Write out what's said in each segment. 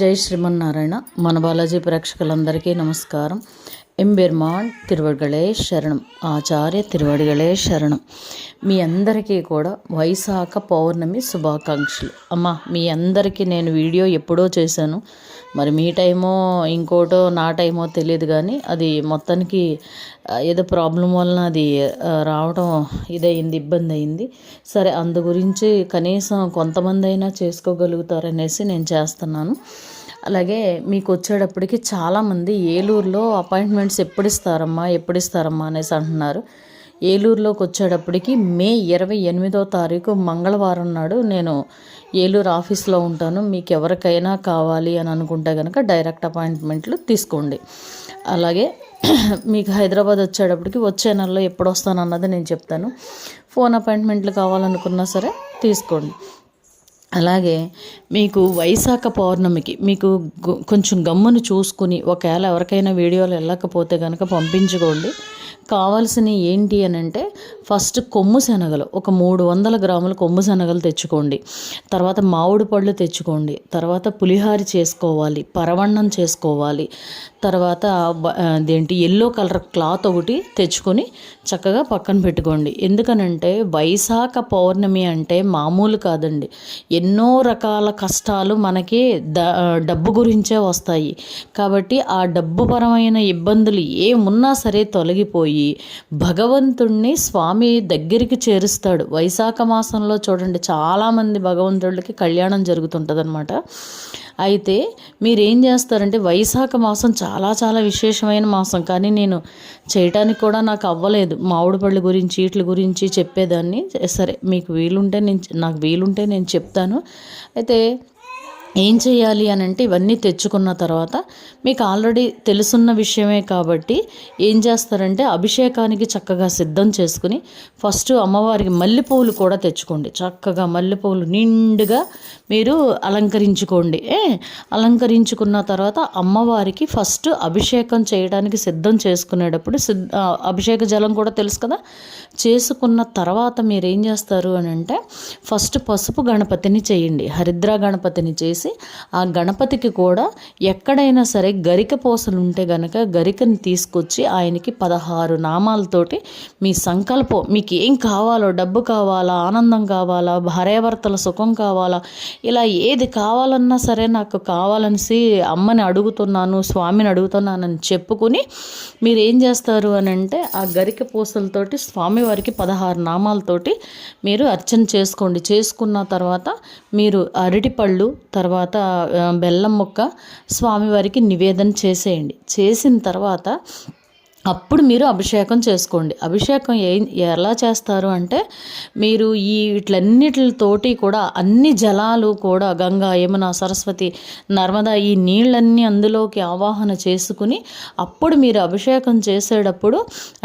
జై శ్రీమన్నారాయణ. మన బాలాజీ ప్రేక్షకులందరికీ నమస్కారం. ఎంబెర్మాన్ తిరువడిగళే శరణం. ఆచార్య తిరువడిగళే శరణం. మీ అందరికీ కూడా వైశాఖ పౌర్ణమి శుభాకాంక్షలు. అమ్మ మీ అందరికీ నేను వీడియో ఎప్పుడో చేశాను. మరి మీ టైమో ఇంకోటో నా టైమో తెలియదు కానీ అది మొత్తానికి ఏదో ప్రాబ్లం వలన అది రావడం ఇదయింది ఇబ్బంది అయింది సరే అందు గురించి కనీసం కొంతమంది అయినా చేసుకోగలుగుతారనేసి నేను చేస్తున్నాను. అలాగే మీకు వచ్చేటప్పటికి చాలామంది ఏలూరులో అపాయింట్మెంట్స్ ఎప్పుడు ఇస్తారమ్మా ఎప్పుడు ఇస్తారమ్మా అనేసి అంటున్నారు. ఏలూరులోకి వచ్చేటప్పటికి మే ఇరవై ఎనిమిదో తారీఖు మంగళవారం నాడు నేను ఏలూరు ఆఫీస్లో ఉంటాను. మీకు ఎవరికైనా కావాలి అని అనుకుంటే కనుక డైరెక్ట్ అపాయింట్మెంట్లు తీసుకోండి. అలాగే మీకు హైదరాబాద్ వచ్చేటప్పటికి వచ్చే నెలలో ఎప్పుడు వస్తానన్నది నేను చెప్తాను. ఫోన్ అపాయింట్మెంట్లు కావాలనుకున్నా సరే తీసుకోండి. అలాగే మీకు వైశాఖ పౌర్ణమికి మీకు కొంచెం గమ్మును చూసుకుని ఒకవేళ ఎవరికైనా వీడియోలు వెళ్ళకపోతే కనుక పంపించుకోండి. కావాల్సిన ఏంటి అని అంటే ఫస్ట్ కొమ్ము శనగలు ఒక మూడు వందల గ్రాముల కొమ్ము శనగలు తెచ్చుకోండి. తర్వాత మామిడి పళ్ళు తెచ్చుకోండి. తర్వాత పులిహారి చేసుకోవాలి పరవన్నం చేసుకోవాలి. తర్వాత అదేంటి ఎల్లో కలర్ క్లాత్ ఒకటి తెచ్చుకొని చక్కగా పక్కన పెట్టుకోండి. ఎందుకనంటే వైశాఖ పౌర్ణమి అంటే మామూలు కాదండి. ఎన్నో రకాల కష్టాలు మనకి ద డబ్బు గురించే వస్తాయి. కాబట్టి ఆ డబ్బు పరమైన ఇబ్బందులు ఏమున్నా సరే తొలగిపోయి భగవంతుణ్ణి స్వామి దగ్గరికి చేరుస్తాడు. వైశాఖ మాసంలో చూడండి చాలామంది భగవంతుడికి కళ్యాణం జరుగుతుంటుందన్నమాట. అయితే మీరేం చేస్తారంటే వైశాఖ మాసం చాలా చాలా విశేషమైన మాసం. కానీ నేను చేయటానికి కూడా నాకు అవ్వలేదు. మామిడి పళ్ళు గురించి వీటి గురించి చెప్పేదాన్ని. సరే మీకు వీలుంటే నేను నాకు వీలుంటే నేను చెప్తాను. అయితే ఏం చేయాలి అని అంటే ఇవన్నీ తెచ్చుకున్న తర్వాత మీకు ఆల్రెడీ తెలుసున్న విషయమే కాబట్టి ఏం చేస్తారంటే అభిషేకానికి చక్కగా సిద్ధం చేసుకుని ఫస్ట్ అమ్మవారికి మల్లెపూలు కూడా తెచ్చుకోండి. చక్కగా మల్లెపూలు నిండుగా మీరు అలంకరించుకోండి. ఏ? అలంకరించుకున్న తర్వాత అమ్మవారికి ఫస్ట్ అభిషేకం చేయడానికి సిద్ధం చేసుకునేటప్పుడు సిద్ధ అభిషేక జలం కూడా తెలుసు కదా? చేసుకున్న తర్వాత మీరు ఏం చేస్తారు అని అంటే ఫస్ట్ పసుపు గణపతిని చేయండి. హరిద్ర గణపతిని చేసి ఆ గణపతికి కూడా ఎక్కడైనా సరే గరిక పూసలు ఉంటే గనక గరికని తీసుకొచ్చి ఆయనకి పదహారు నామాలతోటి మీ సంకల్పం మీకు ఏం కావాలో డబ్బు కావాలా ఆనందం కావాలా భార్యాభర్తల సుఖం కావాలా ఇలా ఏది కావాలన్నా సరే నాకు కావాలనేసి అమ్మని అడుగుతున్నాను స్వామిని అడుగుతున్నానని చెప్పుకుని మీరు ఏం చేస్తారు అని అంటే ఆ గరిక పూసలతోటి స్వామివారికి పదహారు నామాలతోటి మీరు అర్చన చేసుకోండి. చేసుకున్న తర్వాత మీరు అరటిపళ్ళు తర్వాత తర్వాత బెల్లం ముక్క స్వామివారికి నివేదన చేసేయండి. చేసిన తర్వాత అప్పుడు మీరు అభిషేకం చేసుకోండి. అభిషేకం ఏ ఎలా చేస్తారు అంటే మీరు ఈ వీటిలన్నిటితోటి కూడా అన్ని జలాలు కూడా గంగా యమున సరస్వతి నర్మదా ఈ నీళ్ళన్నీ అందులోకి ఆవాహన చేసుకుని అప్పుడు మీరు అభిషేకం చేసేటప్పుడు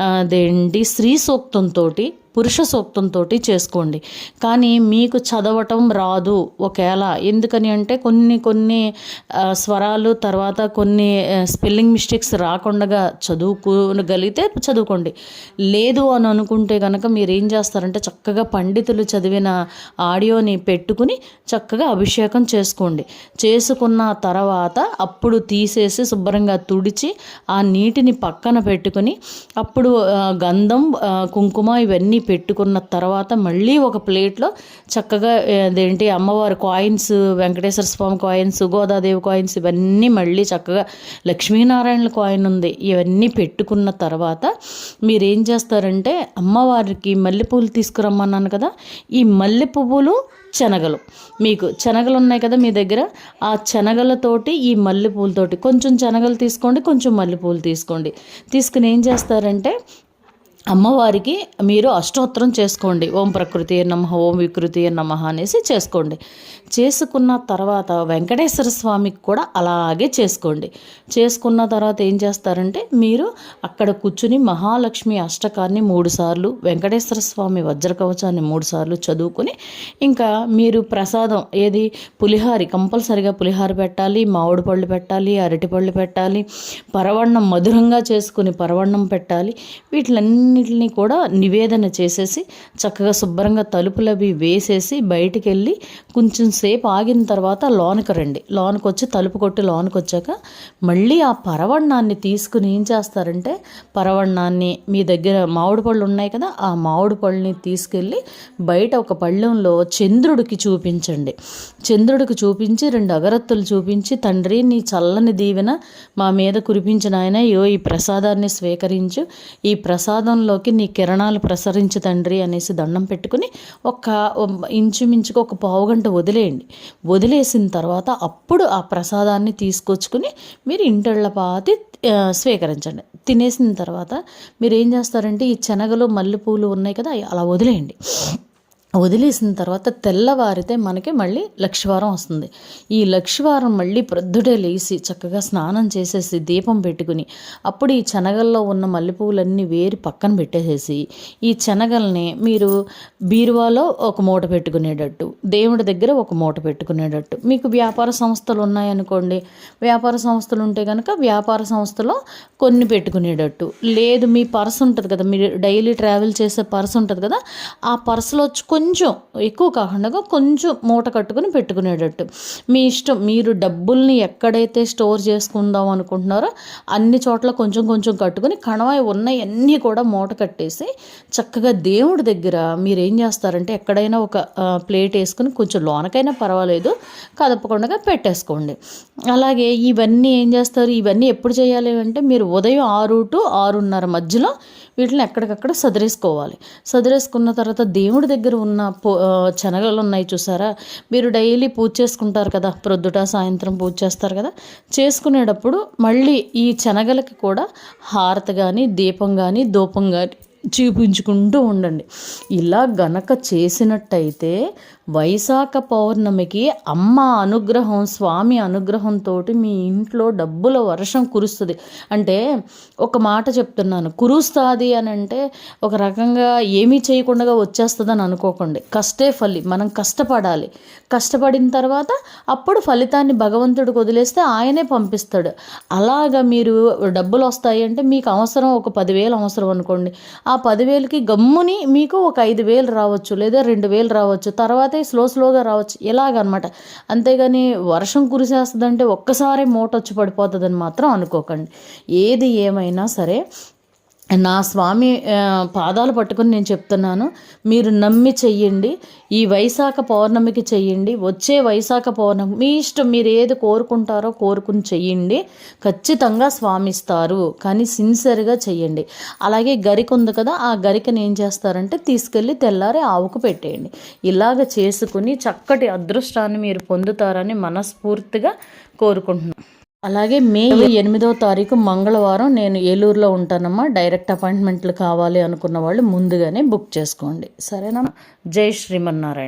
అదేంటి శ్రీ సూక్తంతో పురుష సూక్తంతో చేసుకోండి. కానీ మీకు చదవటం రాదు ఒకవేళ. ఎందుకని అంటే కొన్ని కొన్ని స్వరాలు తర్వాత కొన్ని స్పెల్లింగ్ మిస్టేక్స్ రాకుండా చదువుకోగలిగితే చదువుకోండి. లేదు అని అనుకుంటే కనుక మీరు ఏం చేస్తారంటే చక్కగా పండితులు చదివిన ఆడియోని పెట్టుకుని చక్కగా అభిషేకం చేసుకోండి. చేసుకున్న తర్వాత అప్పుడు తీసేసి శుభ్రంగా తుడిచి ఆ నీటిని పక్కన పెట్టుకుని అప్పుడు గంధం కుంకుమ ఇవన్నీ పెట్టుకున్న తర్వాత మళ్ళీ ఒక ప్లేట్లో చక్కగా అదేంటి అమ్మవారి coins Venkateswara Swami coins Godadevi coins ఇవన్నీ మళ్ళీ చక్కగా లక్ష్మీనారాయణ కాయిన్ ఉంది. ఇవన్నీ పెట్టుకున్న తర్వాత మీరు ఏం చేస్తారంటే అమ్మవారికి మల్లెపూలు తీసుకురమ్మన్నాను కదా ఈ మల్లె పువ్వులు శనగలు. మీకు శనగలు ఉన్నాయి కదా మీ దగ్గర ఆ శనగలతోటి ఈ మల్లెపూలతోటి కొంచెం శనగలు తీసుకోండి కొంచెం మల్లెపూలు తీసుకోండి. తీసుకుని ఏం చేస్తారంటే అమ్మవారికి మీరు అష్టోత్తరం చేసుకోండి. ఓం ప్రకృతి నమ ఓం వికృతి నమ అనేసి చేసుకోండి. చేసుకున్న తర్వాత వెంకటేశ్వర స్వామికి కూడా అలాగే చేసుకోండి. చేసుకున్న తర్వాత ఏం చేస్తారంటే మీరు అక్కడ కూర్చుని మహాలక్ష్మి అష్టకాన్ని మూడుసార్లు వెంకటేశ్వర స్వామి వజ్రకవచాన్ని మూడుసార్లు చదువుకుని ఇంకా మీరు ప్రసాదం ఏది? పులిహారి కంపల్సరిగా పులిహార పెట్టాలి మామిడి పళ్ళు పెట్టాలి అరటి పళ్ళు పెట్టాలి పరవణ్ణం మధురంగా చేసుకుని పరవణ్ణం పెట్టాలి వీటిలన్నీ అన్నిటిని కూడా నివేదన చేసేసి చక్కగా శుభ్రంగా తలుపులవి వేసేసి బయటికి వెళ్ళి కొంచెం సేపు ఆగిన తర్వాత లోనకి రండి. లోనకి వచ్చి తలుపు కొట్టి లోనకి వచ్చాక మళ్ళీ ఆ పరవణాన్ని తీసుకుని ఏం చేస్తారంటే పరవణాన్ని మీ దగ్గర మామిడి పళ్ళు ఉన్నాయి కదా ఆ మామిడి పళ్ళని తీసుకెళ్ళి బయట ఒక పళ్ళెంలో చంద్రుడికి చూపించండి. చంద్రుడికి చూపించి రెండు అగరత్తులు చూపించి తండ్రి నీ చల్లని దీవెన మా మీద కురిపించిన ఆయన యో ఈ ప్రసాదాన్ని స్వీకరించు. ఈ ప్రసాదంలో ప్రసాదంలోకి నీ కిరణాలు ప్రసరించు తండ్రి అనేసి దండం పెట్టుకుని ఒక ఇంచుమించుకు ఒక పావుగంట వదిలేయండి. వదిలేసిన తర్వాత అప్పుడు ఆ ప్రసాదాన్ని తీసుకొచ్చుకుని మీరు ఇంటళ్ళ పాతి స్వీకరించండి. తినేసిన తర్వాత మీరు ఏం చేస్తారంటే ఈ శనగలు మల్లెపూలు ఉన్నాయి కదా అలా వదిలేయండి. వదిలేసిన తర్వాత తెల్లవారితే మనకి మళ్ళీ లక్షవారం వస్తుంది. ఈ లక్షవారం మళ్ళీ ప్రొద్దుటే లేచి చక్కగా స్నానం చేసేసి దీపం పెట్టుకుని అప్పుడు ఈ శనగల్లో ఉన్న మల్లెపూలన్నీ వేరి పక్కన పెట్టేసేసి ఈ శనగల్ని మీరు బీరువాలో ఒక మూట పెట్టుకునేటట్టు దేవుడి దగ్గర ఒక మూట పెట్టుకునేటట్టు. మీకు వ్యాపార సంస్థలు ఉన్నాయనుకోండి వ్యాపార సంస్థలు ఉంటే కనుక వ్యాపార సంస్థలో కొన్ని పెట్టుకునేటట్టు. లేదు మీ పర్స్ ఉంటుంది కదా మీరు డైలీ ట్రావెల్ చేసే పర్స్ ఉంటుంది కదా ఆ పర్సులో కొంచెం ఎక్కువ కాకుండా కొంచెం మూట కట్టుకుని పెట్టుకునేటట్టు. మీ ఇష్టం మీరు డబ్బుల్ని ఎక్కడైతే స్టోర్ చేసుకుందాం అనుకుంటున్నారో అన్ని చోట్ల కొంచెం కొంచెం కట్టుకుని కణవాయి ఉన్నవన్నీ కూడా మూట కట్టేసి చక్కగా దేవుడి దగ్గర మీరు ఏం చేస్తారంటే ఎక్కడైనా ఒక ప్లేట్ వేసుకుని కొంచెం లోనకైనా పర్వాలేదు కదపకుండా పెట్టేసుకోండి. అలాగే ఇవన్నీ ఏం చేస్తారు? ఇవన్నీ ఎప్పుడు చేయాలి అంటే మీరు ఉదయం ఆరు టు ఆరున్నర మధ్యలో వీటిని ఎక్కడికక్కడ సదిరేసుకోవాలి. సదిరేసుకున్న తర్వాత దేవుడి దగ్గర ఉన్న పో శనగలు ఉన్నాయి చూసారా? మీరు డైలీ పూజ చేసుకుంటారు కదా? ప్రొద్దుట సాయంత్రం పూజ చేస్తారు కదా? చేసుకునేటప్పుడు మళ్ళీ ఈ శనగలకి కూడా హారత కానీ దీపం కానీ ధూపం కానీ చూపించుకుంటూ ఉండండి. ఇలా గనక చేసినట్టయితే వైశాఖ పౌర్ణమికి అమ్మ అనుగ్రహం స్వామి అనుగ్రహంతో మీ ఇంట్లో డబ్బుల వర్షం కురుస్తుంది. అంటే ఒక మాట చెప్తున్నాను. కురుస్తుంది అని అంటే ఒక రకంగా ఏమీ చేయకుండా వచ్చేస్తుందని అనుకోకండి. కష్టే ఫలి. మనం కష్టపడాలి. కష్టపడిన తర్వాత అప్పుడు ఫలితాన్ని భగవంతుడికి వదిలేస్తే ఆయనే పంపిస్తాడు. అలాగా మీరు డబ్బులు వస్తాయి అంటే మీకు అవసరం ఒక పదివేలు అవసరం అనుకోండి. ఆ పదివేలకి గమ్ముని మీకు ఒక ఐదు వేలు రావచ్చు లేదా రెండు వేలు రావచ్చు. తర్వాత స్లో స్లోగా రావచ్చు. ఇలాగనమాట అంతేగాని వర్షం కురిసేస్తుందంటే ఒక్కసారి మూట వచ్చి పడిపోతుందని మాత్రం అనుకోకండి. ఏది ఏమైనా సరే నా స్వామి పాదాలు పట్టుకుని నేను చెప్తున్నాను మీరు నమ్మి చెయ్యండి ఈ వైశాఖ పౌర్ణమికి చెయ్యండి వచ్చే వైశాఖ పౌర్ణమి మీ ఇష్టం మీరు ఏది కోరుకుంటారో కోరుకుని చెయ్యండి ఖచ్చితంగా స్వామిస్తారు కానీ సిన్సియర్గా చెయ్యండి. అలాగే గరిక ఉంది కదా ఆ గరికను ఏం చేస్తారంటే తీసుకెళ్ళి తెల్లారి ఆవుకు పెట్టేయండి. ఇలాగ చేసుకుని చక్కటి అదృష్టాన్ని మీరు పొందుతారని మనస్ఫూర్తిగా కోరుకుంటున్నాను అలాగే మే ఎనిమిదవ తారీఖు మంగళవారం నేను ఏలూరులో ఉంటానమ్మా. డైరెక్ట్ అపాయింట్మెంట్లు కావాలి అనుకున్న వాళ్ళు ముందుగానే బుక్ చేసుకోండి. సరేనా జై శ్రీమన్నారాయణ.